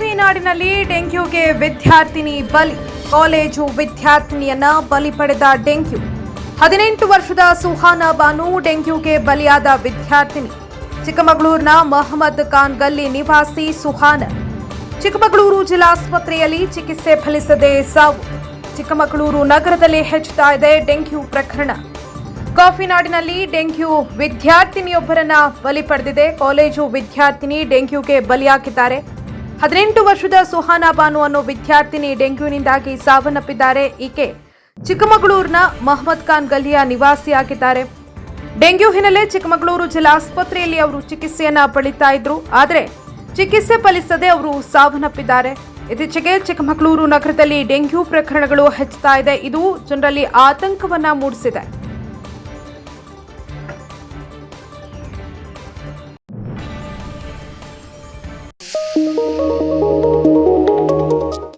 ಕಾಫಿನಾಡಿನಲ್ಲಿ ಡೆಂಗ್ಯೂಗೆ ವಿದ್ಯಾರ್ಥಿನಿ ಬಲಿ. ಕಾಲೇಜು ವಿದ್ಯಾರ್ಥಿನಿಯನ್ನ ಬಲಿ ಪಡೆದ ಡೆಂಗ್ಯೂ. ಹದಿನೆಂಟು ವರ್ಷದ ಸುಹಾನಾ ಬಾನು ಡೆಂಗ್ಯೂಗೆ ಬಲಿಯಾದ ವಿದ್ಯಾರ್ಥಿನಿ. ಚಿಕ್ಕಮಗಳೂರಿನ ಮಹಮ್ಮದ್ ಖಾನ್ ಗಲ್ಲಿ ನಿವಾಸಿ ಸುಹಾನ. ಚಿಕ್ಕಮಗಳೂರು ಜಿಲ್ಲಾಸ್ಪತ್ರೆಯಲ್ಲಿ ಚಿಕಿತ್ಸೆ ಫಲಿಸದೆ ಸಾವು. ಚಿಕ್ಕಮಗಳೂರು ನಗರದಲ್ಲಿ ಹೆಚ್ಚುತ್ತಾ ಇದೆ ಡೆಂಗ್ಯೂ ಪ್ರಕರಣ. ಕಾಫಿನಾಡಿನಲ್ಲಿ ಡೆಂಗ್ಯೂ ವಿದ್ಯಾರ್ಥಿನಿಯೊಬ್ಬರನ್ನ ಬಲಿ ಪಡೆದಿದೆ. ಕಾಲೇಜು ವಿದ್ಯಾರ್ಥಿನಿ ಡೆಂಗ್ಯೂಗೆ ಬಲಿಯಾಗಿದ್ದಾರೆ. ಹದಿನೆಂಟು ವರ್ಷದ ಸುಹಾನಾ ಬಾನು ಅನ್ನೋ ವಿದ್ಯಾರ್ಥಿನಿ ಡೆಂಗ್ಯೂನಿಂದಾಗಿ ಸಾವನ್ನಪ್ಪಿದ್ದಾರೆ. ಈಕೆ ಚಿಕ್ಕಮಗಳೂರಿನ ಮಹಮ್ಮದ್ ಖಾನ್ ಗಲ್ಲಿಯ ನಿವಾಸಿಯಾಗಿದ್ದಾರೆ ಡೆಂಗ್ಯೂ ಹಿನ್ನೆಲೆ ಚಿಕ್ಕಮಗಳೂರು ಜಿಲ್ಲಾಸ್ಪತ್ರೆಯಲ್ಲಿ ಅವರು ಚಿಕಿತ್ಸೆಯನ್ನ ಪಡಿತಾ ಇದ್ರು. ಆದರೆ ಚಿಕಿತ್ಸೆ ಫಲಿಸದೆ ಅವರು ಸಾವನ್ನಪ್ಪಿದ್ದಾರೆ. ಇತ್ತೀಚೆಗೆ ಚಿಕ್ಕಮಗಳೂರು ನಗರದಲ್ಲಿ ಡೆಂಗ್ಯೂ ಪ್ರಕರಣಗಳು ಹೆಚ್ಚುತ್ತಾ ಇದೆ. ಇದು ಜನರಲ್ಲಿ ಆತಂಕವನ್ನ ಮೂಡಿಸಿದೆ.